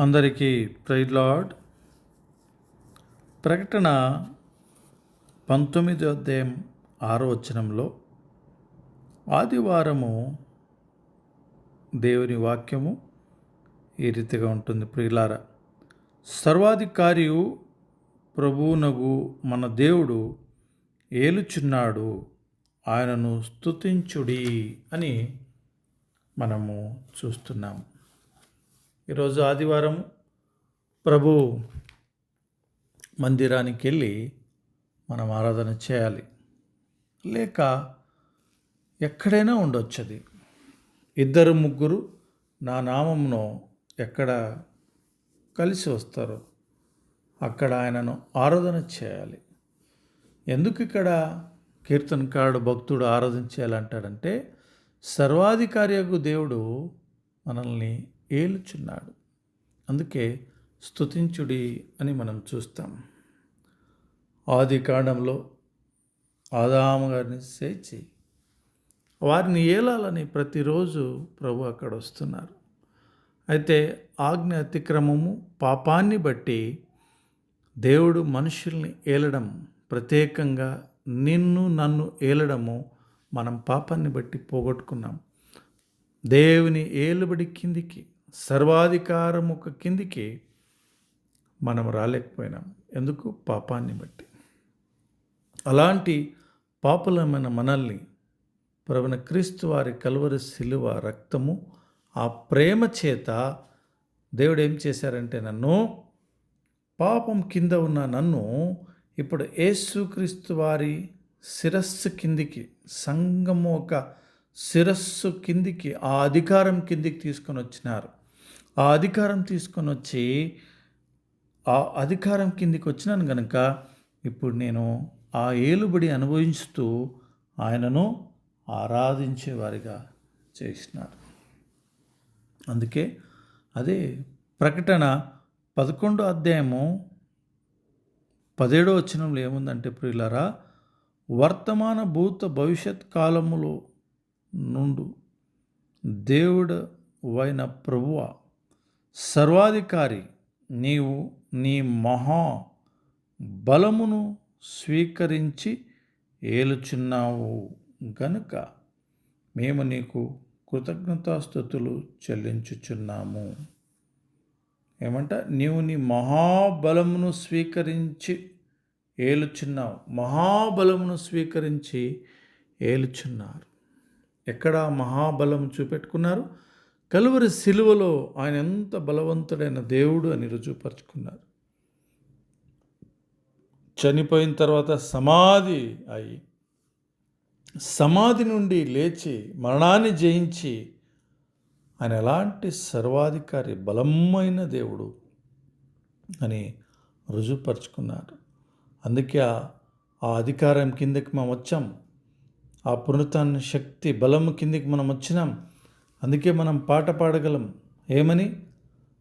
అందరికీ ప్రైడ్ ప్రకటన పంతొమ్మిదో అధ్యాయం ఆరో వచనంలో ఆదివారము దేవుని వాక్యము ఈ రీతిగా ఉంటుంది. ప్రియులార సర్వాధికారియు ప్రభువునగు మన దేవుడు ఏలుచున్నాడు. ఆయనను స్తుతించుడి అని మనము చూస్తున్నాము. ఈరోజు ఆదివారం ప్రభు మందిరానికి వెళ్ళి మనం ఆరాధన చేయాలి. లేక ఎక్కడైనా ఉండొచ్చు అది ఇద్దరు ముగ్గురు నా నామమును ఎక్కడ కలిసి వస్తారో అక్కడ ఆయనను ఆరాధన చేయాలి. ఎందుకు ఇక్కడ కీర్తనకారుడు భక్తుడు ఆరాధన చేయాలంటాడంటే సర్వాధికారియకు దేవుడు మనల్ని ఏలుచున్నాడు. అందుకే స్తుతించుడి అని మనం చూస్తాం. ఆది కాండంలో ఆదాము గారిని చేర్చి వారిని ఏలాలని ప్రతిరోజు ప్రభు అక్కడ వస్తున్నారు. అయితే ఆజ్ఞ అతిక్రమము పాపాన్ని బట్టి దేవుడు మనుషుల్ని ఏలడం ప్రత్యేకంగా నిన్ను నన్ను ఏలడము మనం పాపాన్ని బట్టి పోగొట్టుకున్నాం. దేవుని ఏలుబడి కిందికి సర్వాధికారము ఒక కిందికి మనం రాలేకపోయినాం. ఎందుకు? పాపాన్ని బట్టి. అలాంటి పాపులమైన మనల్ని ప్రవణ క్రీస్తు వారి కలువరి శిలువ రక్తము ఆ ప్రేమ చేత దేవుడు ఏం చేశారంటే నన్ను పాపం కింద ఉన్న నన్ను ఇప్పుడు యేసుక్రీస్తు వారి శిరస్సు కిందికి సంఘము ఒక శిరస్సు కిందికి ఆ అధికారం కిందికి తీసుకొని వచ్చినారు. ఆ అధికారం తీసుకొని వచ్చి ఆ అధికారం కిందికి వచ్చినాను కనుక ఇప్పుడు నేను ఆ ఏలుబడి అనుభవిస్తూ ఆయనను ఆరాధించేవారిగా చేసినారు అందుకే అదే ప్రకటన పదకొండో అధ్యాయము పదేడో వచనంలో ఏముందంటే ప్రియులరా వర్తమాన భూత భవిష్యత్ కాలములో నుండు దేవుడు వైన ప్రభువ సర్వాధికారి నీవు నీ మహా బలమును స్వీకరించి ఏలుచున్నావు గనుక మేము నీకు కృతజ్ఞతాస్థుతులు చెల్లించుచున్నాము. ఏమంట? నీవు నీ మహాబలమును స్వీకరించి ఏలుచున్నావు. మహాబలమును స్వీకరించి ఏలుచున్నారు. ఎక్కడ మహాబలం చూపెట్టుకున్నారు? కలువరి శిలువలో ఆయన ఎంత బలవంతుడైన దేవుడు అని రుజువుపరుచుకున్నారు. చనిపోయిన తర్వాత సమాధి అయి సమాధి నుండి లేచి మరణాన్ని జయించి ఆయన ఎలాంటి సర్వాధికారి బలమైన దేవుడు అని రుజువుపరుచుకున్నారు. అందుకే ఆ అధికారం కిందకి మనం వచ్చాం. ఆ పునరుత్న శక్తి బలం కిందికి మనం వచ్చినాం. అందుకే మనం పాట పాడగలం. ఏమని?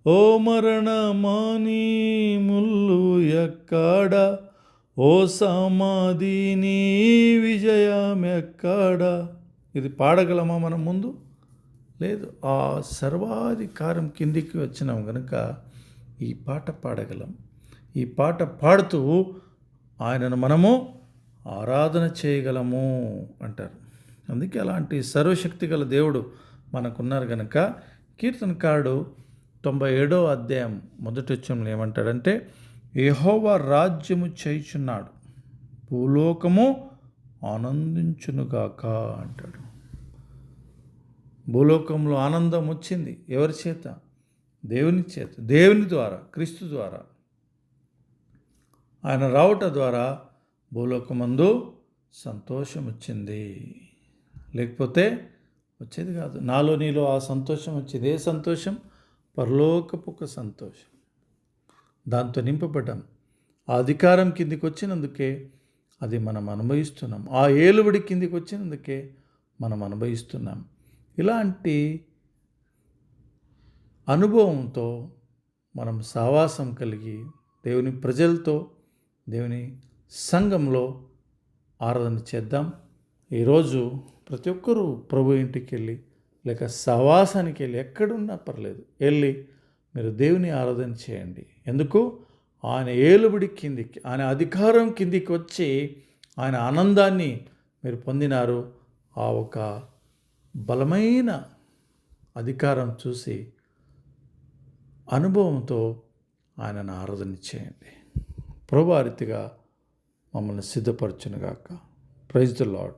ఓ మరణమాని ముల్లు ఎక్కడ? ఓ సమాధి నీ విజయం ఎక్కడ? ఇది పాడగలమా మనం ముందు? లేదు. ఆ సర్వాధికారం కిందికి వచ్చినాం కనుక ఈ పాట పాడగలం. ఈ పాట పాడుతూ ఆయనను మనము ఆరాధన చేయగలము అంటారు. అందుకే అలాంటి సర్వశక్తి గల దేవుడు మనకున్నారు కనుక కీర్తనకారుడు తొంభై ఏడో అధ్యాయం మొదటి వచ్చంలో ఏమంటాడంటే యహోవా రాజ్యము చేయుచున్నాడు భూలోకము ఆనందించునుగాక అంటాడు. భూలోకంలో ఆనందం వచ్చింది ఎవరి చేత? దేవుని చేత దేవుని ద్వారా క్రీస్తు ద్వారా. ఆయన రావట ద్వారా భూలోకమందు సంతోషం వచ్చింది. లేకపోతే వచ్చేది కాదు. నాలో నీలో ఆ సంతోషం వచ్చేది. ఏ సంతోషం? పరలోకపు ఒక సంతోషం. దాంతో నింపబడ్డాం. ఆ అధికారం కిందికి వచ్చినందుకే అది మనం అనుభవిస్తున్నాం. ఆ ఏలుబడి కిందికి వచ్చినందుకే మనం అనుభవిస్తున్నాం. ఇలాంటి అనుభవంతో మనం సావాసం కలిగి దేవుని ప్రజలతో దేవుని సంఘంలో ఆరాధన చేద్దాం. ఈరోజు ప్రతి ఒక్కరూ ప్రభు ఇంటికి వెళ్ళి లేక సవాసానికి వెళ్ళి ఎక్కడున్నా పర్లేదు వెళ్ళి మీరు దేవుని ఆరాధన చేయండి. ఎందుకు? ఆయన ఏలుబడి కిందికి ఆయన అధికారం కిందికి వచ్చి ఆయన ఆనందాన్ని మీరు పొందినారు. ఆ ఒక బలమైన అధికారం చూసి అనుభవంతో ఆయనను ఆరాధన చేయండి. ప్రభారితిగా మమ్మల్ని సిద్ధపరచునుగాక. Praise the lord